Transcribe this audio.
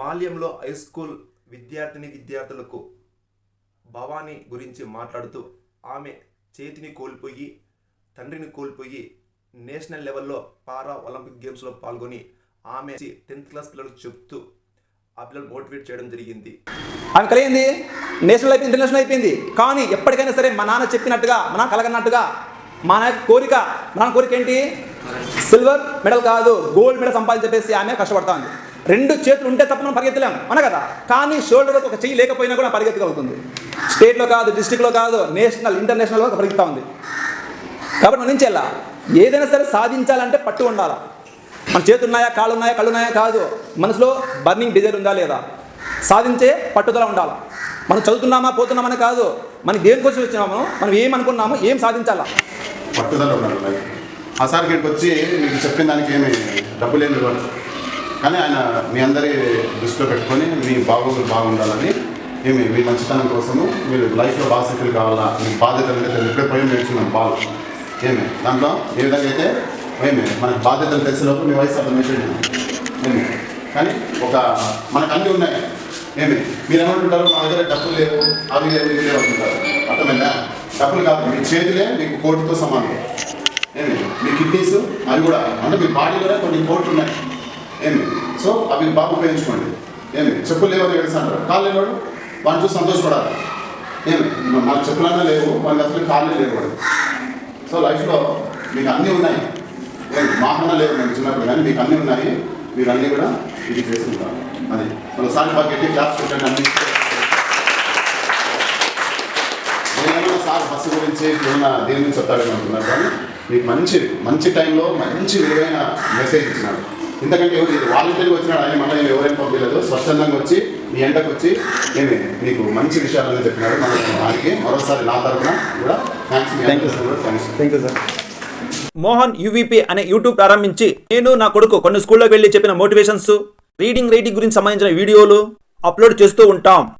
మాల్యంలో high school విద్యార్థిని విద్యార్థులకు భవానీ గురించి మాట్లాడుతూ ఆమె చేతిని కోల్పోయి తండ్రిని కోల్పోయి నేషనల్ లెవెల్లో పారా ఒలింపిక్ గేమ్స్లో పాల్గొని ఆమె టెన్త్ క్లాస్ పిల్లలకు చెప్తూ ఆ పిల్లలు మోటివేట్ చేయడం జరిగింది. ఆమె కలిగింది నేషనల్ అయిపోయింది ఇంటర్నేషనల్ అయిపోయింది. కానీ ఎప్పటికైనా సరే మా నాన్న చెప్పినట్టుగా మా నాన్న కలగన్నట్టుగా మా నాన్న కోరిక మా నాన్న కోరిక ఏంటి? సిల్వర్ మెడల్ కాదు గోల్డ్ మెడల్ సంపాదించి చెప్పేసి ఆమె కష్టపడతా ఉంది. రెండు చేతులు ఉంటే తప్ప మనం పరిగెత్తలేము అన కదా? కానీ షోల్డర్ ఒక చెయ్యి లేకపోయినా కూడా పరిగెత్తగలుగుతుంది స్టేట్లో కాదు డిస్టిక్లో కాదు నేషనల్ ఇంటర్నేషనల్ వరకు పరిగెత్తా ఉంది. కాబట్టి మనం నుంచి ఏదైనా సరే సాధించాలంటే పట్టు ఉండాలా? మన చేతులు ఉన్నాయా కాళ్ళు ఉన్నాయా కళ్ళు ఉన్నాయా కాదు. మనసులో బర్నింగ్ డిజైర్ ఉందా లేదా? సాధించే పట్టుదల ఉండాలా? మనం చదువుతున్నామా పోతున్నామని కాదు. మనం దేని కోసం వచ్చినామో మనం ఏం అనుకున్నామో ఏం సాధించాలా? పట్టుదల ఉండాలి. ఆ సార్కి వచ్చి మీకు చెప్పిన దానికి ఏమి డబ్బులు ఏమి కానీ ఆయన మీ అందరి దృష్టిలో పెట్టుకొని మీ బాగోగులు బాగుండాలని ఏమి మీ మంచితనం కోసము మీరు లైఫ్లో బాగా సెటిల్ కావాలా? మీ బాధ్యతలు అంటే తెలియదు. ఇప్పుడే పోయి నేర్చుకున్నాం బాల్. ఏమి దాంట్లో ఏ విధంగా అయితే ఏమి మనకు బాధ్యతలు తెలిసినప్పుడు మీ వయసు అర్థమైపోయింది ఏమి కానీ ఒక మనకు అన్నీ ఉన్నాయి. ఏమి మీరు ఏమంటుంటారు? మా దగ్గర డబ్బులు లేవు అవి లేవు ఇవి లేవు అంటుంటారు. అర్థమైందా? డబ్బులు కాదు మీ చేతులే మీకు కోటితో సమానం. ఏమి మీ కిడ్నీస్ అవి కూడా అంటే మీ బాడీలోనే కొన్ని కోట్లు ఉన్నాయి. ఏమి? సో అవి బాగా ఉపయోగించుకోండి. ఏమి? చెప్పులు లేవని ఏడుస్తాడు కాళ్ళు లేవాడు? వాడిని చూసి సంతోషపడాలి. ఏమి? మన చెప్పులన్నా లేవు. మనకి అసలు కాళ్ళు లేవు సో లైఫ్లో మీకు అన్నీ ఉన్నాయి. ఏమి? మాకన్నా లేవు నేను చిన్నప్పుడు కానీ మీకు అన్నీ ఉన్నాయి. మీరు అన్నీ కూడా ఇది చేసుకుంటారు. అది. ఒకసారి బాగా గట్టి క్లాస్ పెట్టండి అన్ని. సార్ బస్సు గురించి ఏమన్నా దేని గురించి చెప్తాడని అనుకున్నాను కానీ మీకు మంచి మంచి టైంలో మంచి విలువైన మెసేజ్ ఇచ్చినాడు ఎందుకంటే ఎవరు ఇది వాలంటీర్గా వచ్చినాడు ఆయన మళ్ళీ నేను ఎవరైనా పంపించలేదు. స్వచ్ఛందంగా వచ్చి మీ ఎండకు వచ్చి ఏమి మీకు మంచి విషయాలని చెప్పినాడు. మనం దానికి మరోసారి నా తరఫున కూడా థ్యాంక్స్ అందరికీ కూడా thanks thank you sir Mohan UVP అనే యూట్యూబ్ ప్రారంభించి నేను నా కొడుకు కొన్ని స్కూల్లోకి వెళ్ళి చెప్పిన మోటివేషన్స్ రీడింగ్ రైటింగ్ గురించి సంబంధించిన వీడియోలు అప్లోడ్ చేస్తూ ఉంటాం.